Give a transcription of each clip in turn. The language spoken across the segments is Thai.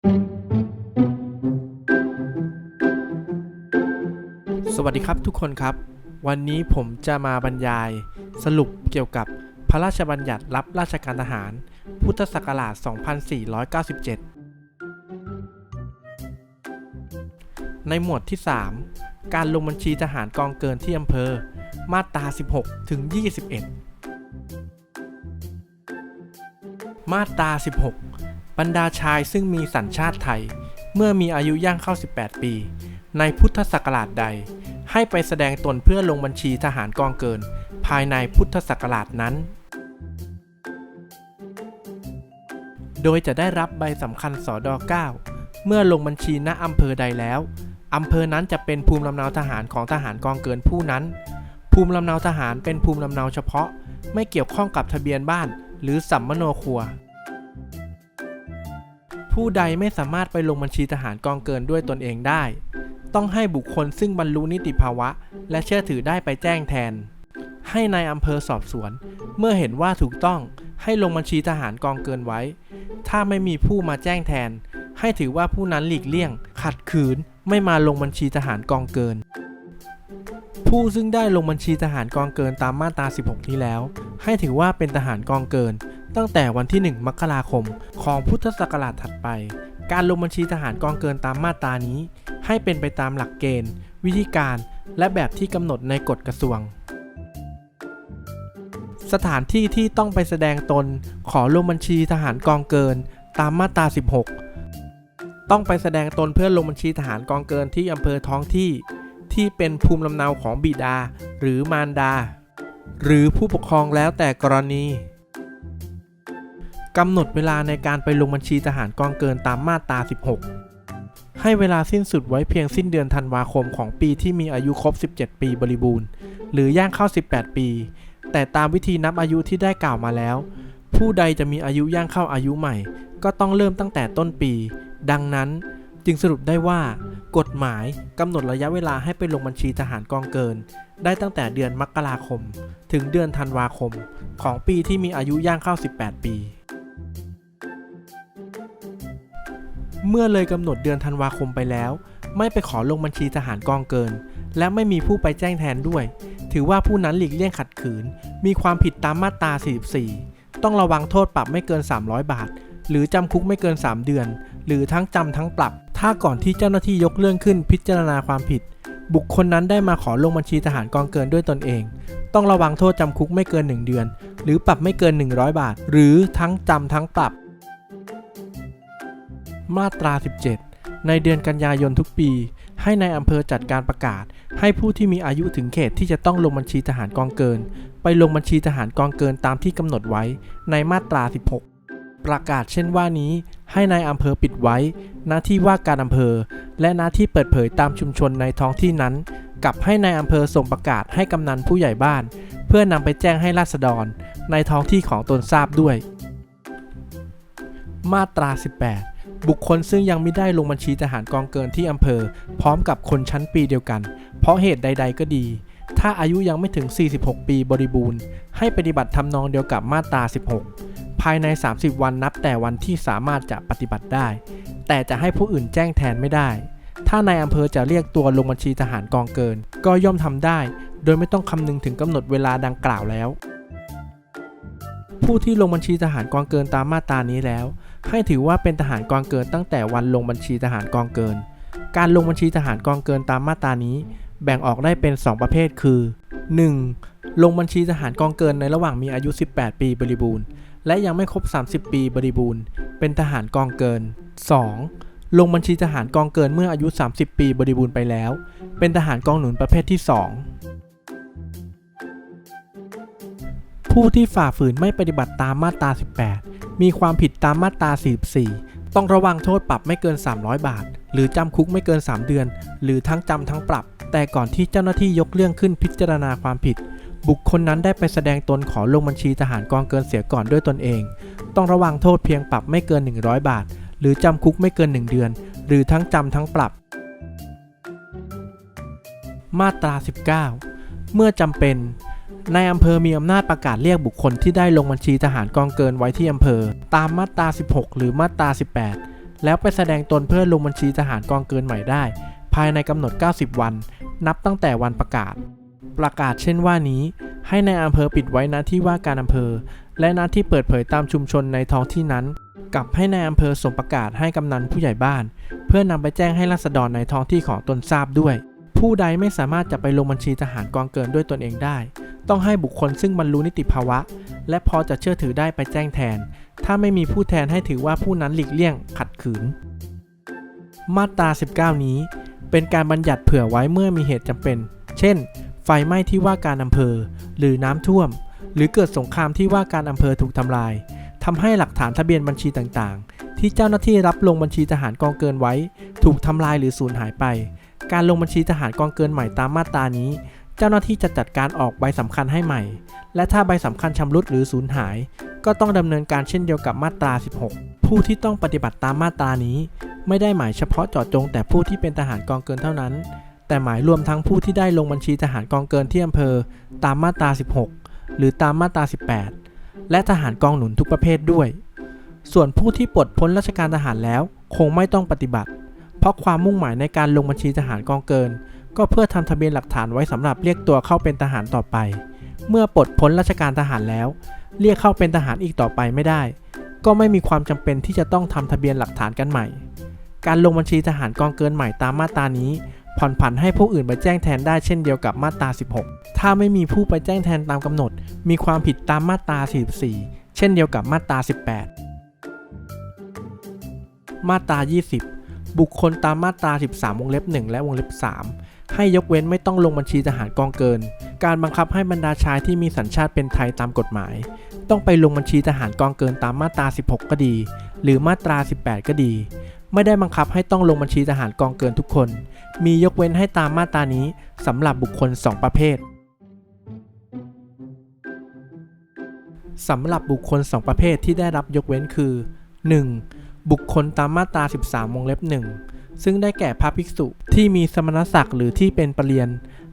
สวัสดีครับทุกคนครับ วันนี้ผมจะมาบรรยาย สรุปเกี่ยวกับพระราชบัญญัติรับราชการทหาร พุทธศักราช 2497 ในหมวดที่ 3 การลงบัญชีทหารกองเกินที่อำเภอ มาตรา 16 ถึง 21 มาตรา 16 บรรดาชายซึ่งมีสัญชาติไทย เมื่อมีอายุย่างเข้า 18 ปี ในพุทธศักราชใด ให้ไปแสดงตนเพื่อลงบัญชีทหารกองเกิน ภายในพุทธศักราชนั้น โดยจะได้รับใบสำคัญสอดอ9เมื่อลงบัญชีณอำเภอใดแล้วอำเภอนั้นจะเป็นภูมิลำเนาทหารของทหารกองเกินผู้นั้น ภูมิลำเนาทหารเป็นภูมิลำเนาเฉพาะ ไม่เกี่ยวข้องกับทะเบียนบ้านหรือสัมมโนครัว ผู้ใดไม่สามารถไปลงบัญชีทหารกองเกินด้วยตนเองได้ ต้องให้บุคคลซึ่งบรรลุนิติภาวะ และเชื่อถือได้ไปแจ้งแทน ให้ในายอำเภอสอบสวน เมื่อเห็นว่าถูกต้องให้ลงบัญชีทหารกองเกินไว้ ถ้าไม่มีผู้มาแจ้งแทน ให้ถือว่าผู้นั้นหลีกเลี่ยง ขัดขืนไม่มาลงบัญชีทหารกองเกิน ผู้ซึ่งได้ลงบัญชีทหารกองเกินตามมาตรา 16 นี้แล้ว ให้ถือว่าเป็นทหารกองเกิน ตั้งแต่วันที่ 1 มกราคม ของพุทธศักราชถัดไป การลงบัญชีทหารกองเกินตามมาตรานี้ ให้เป็นไปตามหลักเกณฑ์ วิธีการ และแบบที่กำหนดในกฎกระทรวง สถานที่ที่ต้องไปแสดงตน ขอลงบัญชีทหารกองเกิน ตามมาตรา 16 ต้องไปแสดงตนเพื่อลงบัญชีทหารกองเกินที่อำเภอท้องที่ ที่เป็นภูมิลำเนาของบิดา หรือมารดา หรือผู้ปกครองแล้วแต่กรณี กำหนดเวลาในการไปลงบัญชีทหารกองเกินตามมาตรา 16 ให้เวลาสิ้นสุดไว้เพียงสิ้นเดือนธันวาคมของปีที่มีอายุครบ 17 ปีบริบูรณ์ หรือย่างเข้า 18 ปี แต่ตามวิธีนับอายุที่ได้กล่าวมาแล้ว ผู้ใดจะมีอายุย่างเข้าอายุใหม่ ก็ต้องเริ่มตั้งแต่ต้นปี ดังนั้นจึงสรุปได้ว่า กฎหมายกำหนดระยะเวลาให้ไปลงบัญชีทหารกองเกิน ได้ตั้งแต่เดือนมกราคม ถึงเดือนธันวาคม ของปีที่มีอายุย่างเข้า 18 ปี เมื่อเลยกำหนดเดือนธันวาคมไปแล้ว ไม่ไปขอลงบัญชีทหารกองเกิน และไม่มีผู้ไปแจ้งแทนด้วย ถือว่าผู้นั้นหลีกเลี่ยงขัดขืน มีความผิดตามมาตรา 44 ต้องระวังโทษปรับไม่เกิน 300 บาท หรือจำคุกไม่เกิน 3 เดือน หรือทั้งจำทั้งปรับ ถ้าก่อนที่เจ้าหน้าที่ยกเรื่องขึ้นพิจารณาความผิด บุคคลนั้นได้มาขอลงบัญชีทหารกองเกินด้วยตนเอง ต้องระวังโทษจำคุกไม่เกิน 1 เดือน หรือปรับไม่เกิน 100 บาท หรือทั้งจำทั้งปรับ มาตรา 17 ในเดือนกันยายนทุกปี ให้ในายอำเภอจัดการประกาศ ให้ผู้ที่มีอายุถึงเขตที่จะต้องลงบัญชีทหารกองเกิน ไปลงบัญชีทหารกองเกินตามที่กำหนดไว้ในมาตรา 16 ประกาศเช่นว่านี้ ให้ในายอำเภอปิดไว้ หน้าที่ว่าการอำเภอ และหน้าที่เปิดเผยตามชุมชนในท้องที่นั้น กับให้ในายอำเภอส่งประกาศให้กำนันผู้ใหญ่บ้าน เพื่อนำไปแจ้งให้ราษฎร ในท้องที่ของตนทราบด้วย มาตรา 18 บุคคลซึ่งยังไม่ได้ลงบัญชีทหารกองเกินที่อำเภอ พร้อมกับคนชั้นปีเดียวกัน เพราะเหตุใด ๆ ก็ดี ถ้าอายุยังไม่ถึง 46 ปีบริบูรณ์ ให้ปฏิบัติทำนองเดียวกับมาตรา 16 ภายใน 30 วันนับแต่วันที่สามารถจะปฏิบัติได้ แต่จะให้ผู้อื่นแจ้งแทนไม่ได้ ถ้านายอำเภอจะเรียกตัวลงบัญชีทหารกองเกิน ก็ย่อมทำได้ โดยไม่ต้องคำนึงถึงกำหนดเวลาดังกล่าวแล้ว ผู้ที่ลงบัญชีทหารกองเกินตามมาตรานี้แล้ว ให้ถือว่าเป็นทหารกองเกินตั้งแต่วันลงบัญชีทหารกองเกิน การลงบัญชีทหารกองเกินตามมาตรานี้ แบ่งออกได้เป็น 2 ประเภทคือ 1. ลงบัญชีทหารกองเกินในระหว่างมีอายุ 18 ปีบริบูรณ์ และยังไม่ครบ 30 ปีบริบูรณ์ เป็นทหารกองเกิน 2. ลงบัญชีทหารกองเกินเมื่ออายุ 30 ปีบริบูรณ์ไปแล้ว เป็นทหารกองหนุนประเภทที่ 2ผู้ที่ฝ่าฝืนไม่ปฏิบัติตามมาตรา18 มีความผิดตามมาตรา 44 ต้องระวังโทษปรับไม่เกิน 300 บาท หรือจำคุกไม่เกิน 3 เดือน หรือทั้งจำทั้งปรับ แต่ก่อนที่เจ้าหน้าที่ยกเรื่องขึ้นพิจารณาความผิด บุคคลนั้นได้ไปแสดงตนขอลงบัญชีทหารกองเกินเสียก่อนด้วยตนเอง ต้องระวังโทษเพียงปรับไม่เกิน 100 บาท หรือจำคุกไม่เกิน 1 เดือน หรือทั้งจำทั้งปรับ มาตรา 19 เมื่อจำเป็น ในอำเภอมีอำนาจประกาศเรียกบุคคลที่ได้ลงบัญชีทหารกองเกินไว้ที่อำเภอ ตามมาตรา 16 หรือมาตรา 18 แล้วไปแสดงตนเพื่อลงบัญชีทหารกองเกินใหม่ได้ ภายในกำหนด 90 วัน นับตั้งแต่วันประกาศ ประกาศเช่นว่านี้ ให้ในายอำเภอปิดไว้ณที่ว่าการอำเภอ และณที่เปิดเผยตามชุมชนในท้องที่นั้นกับให้ในายอำเภอส่งประกาศให้กำนันผู้ใหญ่บ้าน เพื่อนำไปแจ้งให้ราษฎรในท้องที่ของตนทราบด้วย ผู้ใดไม่สามารถจะไปลงบัญชีทหารกองเกินด้วยตนเองได้ ต้องให้บุคคลซึ่งบรรลุนิติภาวะ และพอจะเชื่อถือได้ไปแจ้งแทน ถ้าไม่มีผู้แทนให้ถือว่าผู้นั้นหลีกเลี่ยงขัดขืน มาตรา 19 นี้ เป็นการบัญญัติเผื่อไว้เมื่อมีเหตุจำเป็น เช่น ไฟไหม้ที่ว่าการอำเภอ หรือน้ำท่วม หรือเกิดสงครามที่ว่าการอำเภอถูกทำลายทำให้หลักฐานทะเบียนบัญชีต่างๆ ที่เจ้าหน้าที่รับลงบัญชีทหารกองเกินไว้ ถูกทำลายหรือสูญหายไป การลงบัญชีทหารกองเกินใหม่ตามมาตรานี้ เจ้าหน้าที่จะจัดการออกใบสำคัญให้ใหม่ และถ้าใบสำคัญชำรุดหรือสูญหาย ก็ต้องดำเนินการเช่นเดียวกับมาตรา 16 ผู้ที่ต้องปฏิบัติตามมาตรานี้ ไม่ได้หมายเฉพาะเจาะจงแต่ผู้ที่เป็นทหารกองเกินเท่านั้น แต่หมายรวมทั้งผู้ที่ได้ลงบัญชีทหารกองเกินที่อำเภอ ตามมาตรา 16 หรือตามมาตรา 18 และทหารกองหนุนทุกประเภทด้วย ส่วนผู้ที่ปลดพ้นราชการทหารแล้วคงไม่ต้องปฏิบัติ เพราะความมุ่งหมายในการลงบัญชีทหารกองเกิน ก็เพื่อทำทะเบียนหลักฐานไว้สำหรับเรียกตัวเข้าเป็นทหารต่อไป เมื่อปลดพ้นราชการทหารแล้ว เรียกเข้าเป็นทหารอีกต่อไปไม่ได้ ก็ไม่มีความจำเป็นที่จะต้องทำทะเบียนหลักฐานกันใหม่ การลงบัญชีทหารกองเกินใหม่ตามมาตรานี้ ผ่อนผันให้ผู้อื่นไปแจ้งแทนได้เช่นเดียวกับมาตรา 16 ถ้าไม่มีผู้ไปแจ้งแทนตามกำหนด มีความผิดตามมาตรา 44 เช่นเดียวกับมาตรา 18 มาตรา 20 บุคคลตามมาตรา 13 วงเล็บ 1 และวงเล็บ 3 ให้ยกเว้นไม่ต้องลงบัญชีทหารกองเกิน การบังคับให้บรรดาชายที่มีสัญชาติเป็นไทยตามกฎหมาย ต้องไปลงบัญชีทหารกองเกินตามมาตรา 16 ก็ดี หรือมาตรา 18 ก็ดี ไม่ได้บังคับให้ต้องลงบัญชีทหารกองเกินทุกคน มียกเว้นให้ตามมาตรานี้สำหรับบุคคล 2 ประเภทสำหรับบุคคล 2 ประเภทที่ได้รับยกเว้นคือ 1. บุคคลตามมาตรา 13 วงเล็บ 1 ซึ่งได้แก่พระภิกษุที่มีสมณศักดิ์หรือที่เป็นปรริยน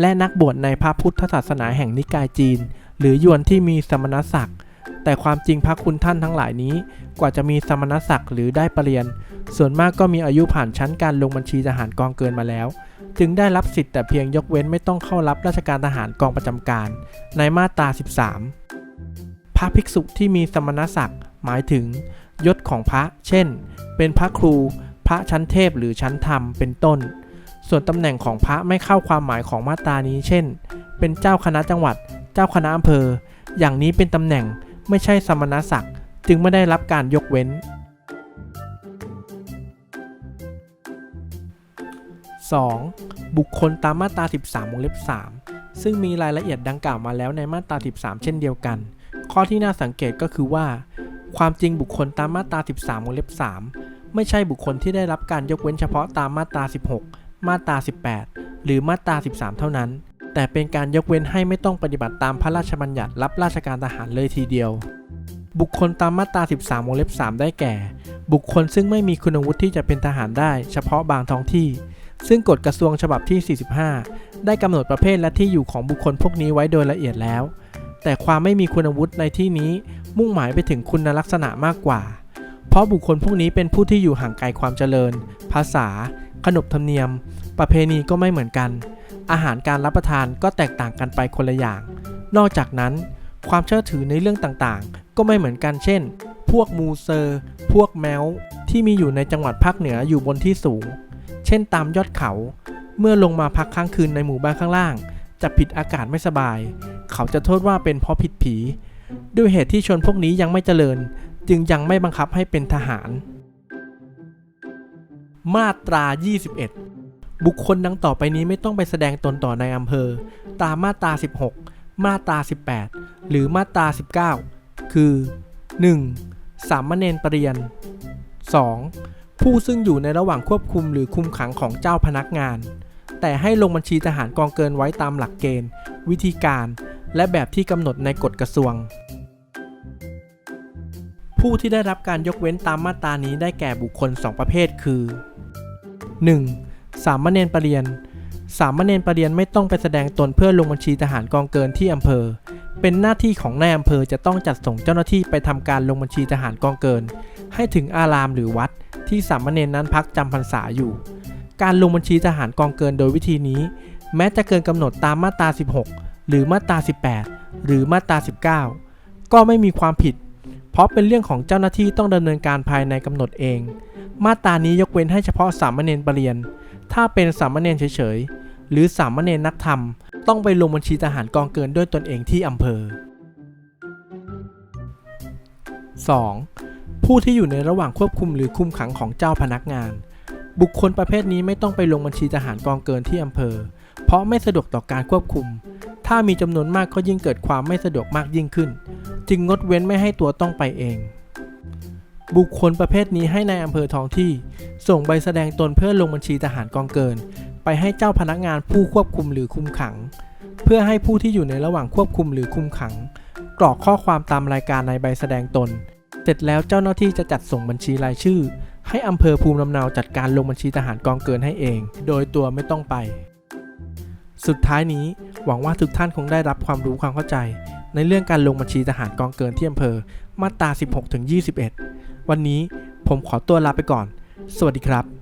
และนักบวชในพระพุทธศาสนาแห่งนิกายจีน หรือยวนที่มีสมณศักดิ์แต่ความจริงพระคุณท่านทั้งหลายนี้ กว่าจะมีสมณศักดิ์หรือได้ปรริยน ส่วนมากก็มีอายุผ่านชั้นการลงบัญชีทหารกองเกินมาแล้ว จึงได้รับสิทธิ์แต่เพียงยกเว้นไม่ต้องเข้ารับราชการทหารกองประจำการ ในมาตรา 13 พระภิกษุที่มีสมณศักดิ์หมายถึง ยศของพระ เช่น เป็นพระครู พระชั้นเทพหรือชั้นธรรม เป็นต้น ส่วนตำแหน่งของพระไม่เข้าความหมายของมาตรานี้ เช่น เป็นเจ้าคณะจังหวัด เจ้าคณะอำเภอ อย่างนี้เป็นตำแหน่งไม่ใช่สมณศักดิ์ จึงไม่ได้รับการยกเว้น 2. บุคคลตามมาตรา 13วงเล็บ 3 ซึ่งมีรายละเอียดดังกล่าวมาแล้วในมาตรา 13 เช่นเดียวกัน ข้อที่น่าสังเกตก็คือว่า ความจริงบุคคลตามมาตรา 13วงเล็บ 3 ไม่ใช่บุคคลที่ได้รับการยกเว้นเฉพาะตามมาตรา 16 มาตรา 18 หรือมาตรา 13 เท่านั้น แต่เป็นการยกเว้นให้ไม่ต้องปฏิบัติตามพระราชบัญญัติรับราชการทหารเลยทีเดียว บุคคลตามมาตรา 13วงเล็บ 3 ได้แก่ บุคคลซึ่งไม่มีคุณวุฒิที่จะเป็นทหารได้ เฉพาะบางท้องที่ ซึ่งกฎกระทรวงฉบับที่ 45 ได้กำหนดประเภทและที่อยู่ของบุคคลพวกนี้ไว้โดยละเอียดแล้ว แต่ความไม่มีคุณวุฒิในที่นี้มุ่งหมายไปถึงคุณลักษณะมากกว่า เพราะบุคคลพวกนี้เป็นผู้ที่อยู่ห่างไกลความเจริญ ภาษา ขนบธรรมเนียม ประเพณีก็ไม่เหมือนกัน อาหารการรับประทานก็แตกต่างกันไปคนละอย่าง นอกจากนั้น ความเชื่อถือในเรื่องต่างๆ ก็ไม่เหมือนกันเช่น พวกมูเซอร์ พวกแมวที่มีอยู่ในจังหวัดภาคเหนืออยู่บนที่สูง เช่นตามยอดเขา เมื่อลงมาพักค้างคืนในหมู่บ้านข้างล่าง จะผิดอากาศไม่สบาย เขาจะโทษว่าเป็นเพราะผิดผี ด้วยเหตุที่ชนพวกนี้ยังไม่เจริญ จึงยังไม่บังคับให้เป็นทหาร มาตรา 21 บุคคลดังต่อไปนี้ไม่ต้องไปแสดงตนต่อในอำเภอ ตามมาตรา 16 มาตรา 18 หรือมาตรา 19 คือ 1. สามเณรปรริยน 2. ผู้ซึ่งอยู่ในระหว่างควบคุมหรือคุมขังของเจ้าพนักงานแต่ให้ลงบัญชีทหารกองเกินไว้ตามหลักเกณฑ์ วิธีการ และแบบที่กำหนดในกฎกระทรวง ผู้ที่ได้รับการยกเว้นตามมาตรานี้ได้แก่บุคคล 2 ประเภทคือ 1. สามเณรปรริยน สามเณรประเรียนไม่ต้องไปแสดงตนเพื่อลงบัญชีทหารกองเกินที่อำเภอ เป็นหน้าที่ของนายอำเภอจะต้องจัดส่งเจ้าหน้าที่ไปทำการลงบัญชีทหารกองเกิน ให้ถึงอารามหรือวัด ที่สามเณรนั้นพักจำพรรษาอยู่ การลงบัญชีทหารกองเกินโดยวิธีนี้ แม้จะเกินกำหนดตามมาตรา 16 หรือมาตรา 18 หรือมาตรา 19 ก็ไม่มีความผิด เพราะเป็นเรื่องของเจ้าหน้าที่ต้องดำเนินการภายในกำหนดเอง มาตรานี้ยกเว้นให้เฉพาะสามเณรปรเรียนถ้าเป็นสามเณรเฉยๆ หรือสามเณรนักธรรม ต้องไปลงบัญชีทหารกองเกินด้วยตนเองที่อำเภอ 2. ผู้ที่อยู่ในระหว่างควบคุมหรือคุมขังของเจ้าพนักงาน บุคคลประเภทนี้ไม่ต้องไปลงบัญชีทหารกองเกินที่อำเภอ เพราะไม่สะดวกต่อการควบคุม ถ้ามีจำนวนมากก็ยิ่งเกิดความไม่สะดวกมากยิ่งขึ้น จึงงดเว้นไม่ให้ตัวต้องไปเอง บุคคลประเภทนี้ให้ในายอำเภอท้องที่ ส่งใบแสดงตนเพื่อลงบัญชีทหารกองเกิน ไปให้เจ้าพนักงานผู้ควบคุมหรือคุมขัง เพื่อให้ผู้ที่อยู่ในระหว่างควบคุมหรือคุมขัง กรอกข้อความตามรายการในใบแสดงตน เสร็จแล้วเจ้าหน้าที่จะจัดส่งบัญชีรายชื่อ ให้อำเภอภูมิลำเนาจัดการลงบัญชีทหารกองเกินให้เอง โดยตัวไม่ต้องไป สุดท้ายนี้ หวังว่าทุกท่านคงได้รับความรู้ความเข้าใจ ในเรื่องการลงบัญชีทหารกองเกินที่อำเภอ มาตรา 16-21 วันนี้ผมขอตัวลาไปก่อน สวัสดีครับ